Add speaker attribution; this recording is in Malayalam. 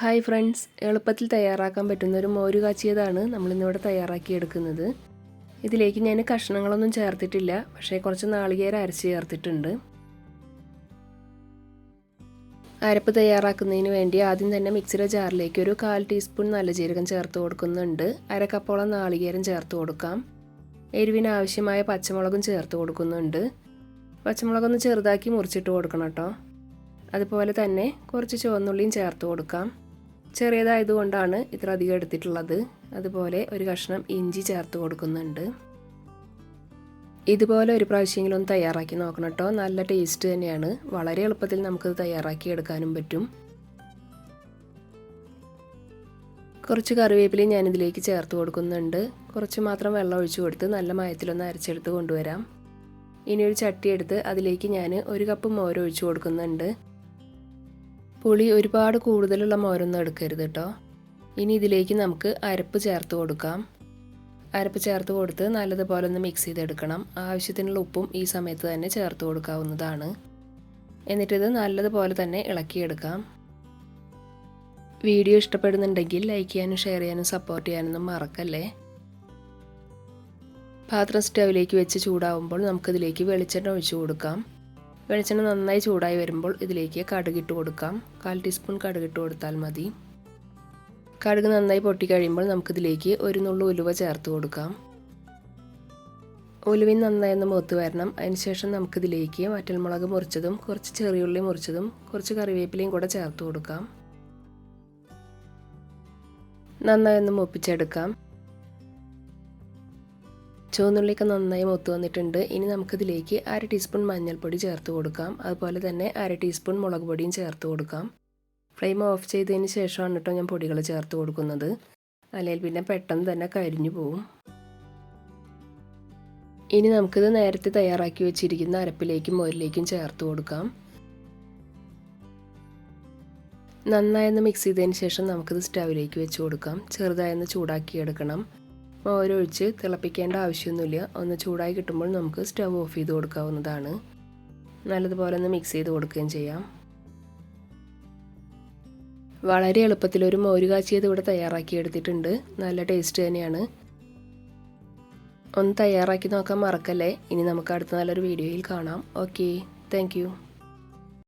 Speaker 1: Hi friends. എളുപ്പത്തിൽ തയ്യാറാക്കാൻ പറ്റുന്ന ഒരു മോര് കാച്ചിയതാണ് നമ്മളിന്നിവിടെ തയ്യാറാക്കി എടുക്കുന്നത് ഇതിലേക്ക് ഞാൻ കഷ്ണങ്ങളൊന്നും ചേർത്തിട്ടില്ല. പക്ഷേ കുറച്ച് നാളികേരം അരച്ച് ചേർത്തിട്ടുണ്ട്. അരപ്പ് തയ്യാറാക്കുന്നതിന് വേണ്ടി ആദ്യം തന്നെ മിക്സിയുടെ ജാറിലേക്ക് ഒരു കാൽ ടീസ്പൂൺ നല്ല ജീരകം ചേർത്ത് കൊടുക്കുന്നുണ്ട്. അരക്കപ്പോളം നാളികേരം ചേർത്ത് കൊടുക്കാം. എരിവിന് ആവശ്യമായ പച്ചമുളകും ചേർത്ത് കൊടുക്കുന്നുണ്ട്. പച്ചമുളകൊന്ന് ചെറുതാക്കി മുറിച്ചിട്ട് കൊടുക്കണം കേട്ടോ. അതുപോലെ തന്നെ കുറച്ച് ചുവന്നുള്ളിയും ചേർത്ത് കൊടുക്കാം. ചെറിയതായതുകൊണ്ടാണ് ഇത്ര അധികം എടുത്തിട്ടുള്ളത്. അതുപോലെ ഒരു കഷ്ണം ഇഞ്ചി ചേർത്ത് കൊടുക്കുന്നുണ്ട്. ഇതുപോലെ ഒരു പ്രാവശ്യമെങ്കിലും ഒന്ന് തയ്യാറാക്കി നോക്കണം കേട്ടോ നല്ല ടേസ്റ്റ് തന്നെയാണ്. വളരെ എളുപ്പത്തിൽ നമുക്കത് തയ്യാറാക്കി എടുക്കാനും പറ്റും. കുറച്ച് കറിവേപ്പിലയും ഞാനിതിലേക്ക് ചേർത്ത് കൊടുക്കുന്നുണ്ട്. കുറച്ച് മാത്രം വെള്ളം ഒഴിച്ചു കൊടുത്ത് നല്ല മയത്തിലൊന്ന് അരച്ചെടുത്ത് കൊണ്ടുവരാം. ഇനി ഒരു ചട്ടി എടുത്ത് അതിലേക്ക് ഞാൻ ഒരു കപ്പ് മോര് ഒഴിച്ചു കൊടുക്കുന്നുണ്ട്. പുളി ഒരുപാട് കൂടുതലുള്ള മോരൊന്നും എടുക്കരുത് കേട്ടോ ഇനി ഇതിലേക്ക് നമുക്ക് അരപ്പ് ചേർത്ത് കൊടുക്കാം. അരപ്പ് ചേർത്ത് കൊടുത്ത് നല്ലതുപോലെ ഒന്ന് മിക്സ് ചെയ്തെടുക്കണം. ആവശ്യത്തിനുള്ള ഉപ്പും ഈ സമയത്ത് തന്നെ ചേർത്ത് കൊടുക്കാവുന്നതാണ്. എന്നിട്ടിത് നല്ലതുപോലെ തന്നെ ഇളക്കിയെടുക്കാം. വീഡിയോ ഇഷ്ടപ്പെടുന്നുണ്ടെങ്കിൽ ലൈക്ക് ചെയ്യാനും ഷെയർ ചെയ്യാനും സപ്പോർട്ട് ചെയ്യാനൊന്നും മറക്കല്ലേ? പാത്രം സ്റ്റവിലേക്ക് വെച്ച് ചൂടാവുമ്പോൾ നമുക്കിതിലേക്ക് വെളിച്ചെണ്ണ ഒഴിച്ചു കൊടുക്കാം. വെളിച്ചെണ്ണ നന്നായി ചൂടായി വരുമ്പോൾ ഇതിലേക്ക് കടുകിട്ട് കൊടുക്കാം. കാൽ ടീസ്പൂൺ കടുകിട്ട് കൊടുത്താൽ മതി. കടുക് നന്നായി പൊട്ടിക്കഴിയുമ്പോൾ നമുക്കിതിലേക്ക് ഒരു നുള്ളു ഉലുവ ചേർത്ത് കൊടുക്കാം. ഉലുവിൻ നന്നായി ഒന്ന് മൂത്ത് വരണം. അതിനുശേഷം നമുക്കിതിലേക്ക് വറ്റൽമുളക് മുറിച്ചതും കുറച്ച് ചെറിയുള്ളി മുറിച്ചതും കുറച്ച് കറിവേപ്പിലയും കൂടെ ചേർത്ത് കൊടുക്കാം. നന്നായി ഒന്ന് മൂപ്പിച്ചെടുക്കാം. ചുവന്നുള്ളിയൊക്കെ നന്നായി മൂത്ത് വന്നിട്ടുണ്ട്. ഇനി നമുക്കിതിലേക്ക് അര ടീസ്പൂൺ മഞ്ഞൾപ്പൊടി ചേർത്ത് കൊടുക്കാം. അതുപോലെ തന്നെ അര ടീസ്പൂൺ മുളക് പൊടിയും ചേർത്ത് കൊടുക്കാം. ഫ്ലെയിം ഓഫ് ചെയ്തതിന് ശേഷമാണ് കേട്ടോ ഞാൻ പൊടികൾ ചേർത്ത് കൊടുക്കുന്നത്. അല്ലെങ്കിൽ പിന്നെ പെട്ടെന്ന് തന്നെ കരിഞ്ഞു പോവും. ഇനി നമുക്കിത് നേരത്തെ തയ്യാറാക്കി വെച്ചിരിക്കുന്ന അരപ്പിലേക്കും മോരിലേക്കും ചേർത്ത് കൊടുക്കാം. നന്നായി നന്നായൊന്ന് മിക്സ് ചെയ്തതിന് ശേഷം നമുക്കിത് സ്റ്റൗവിലേക്ക് വെച്ച് കൊടുക്കാം. ചെറുതായൊന്ന് ചൂടാക്കി എടുക്കണം മോരൊഴിച്ച് തിളപ്പിക്കേണ്ട ആവശ്യമൊന്നുമില്ല. ഒന്ന് ചൂടായി കിട്ടുമ്പോൾ നമുക്ക് സ്റ്റവ് ഓഫ് ചെയ്ത് കൊടുക്കാവുന്നതാണ്. നല്ലതുപോലെ ഒന്ന് മിക്സ് ചെയ്ത് കൊടുക്കുകയും ചെയ്യാം. വളരെ എളുപ്പത്തിൽ ഒരു മോര് കാച്ചിയത് ഇവിടെ തയ്യാറാക്കി എടുത്തിട്ടുണ്ട്. നല്ല ടേസ്റ്റ് തന്നെയാണ്. ഒന്ന് തയ്യാറാക്കി നോക്കാൻ മറക്കല്ലേ? ഇനി നമുക്ക് അടുത്ത നല്ലൊരു വീഡിയോയിൽ കാണാം. ഓക്കെ. താങ്ക്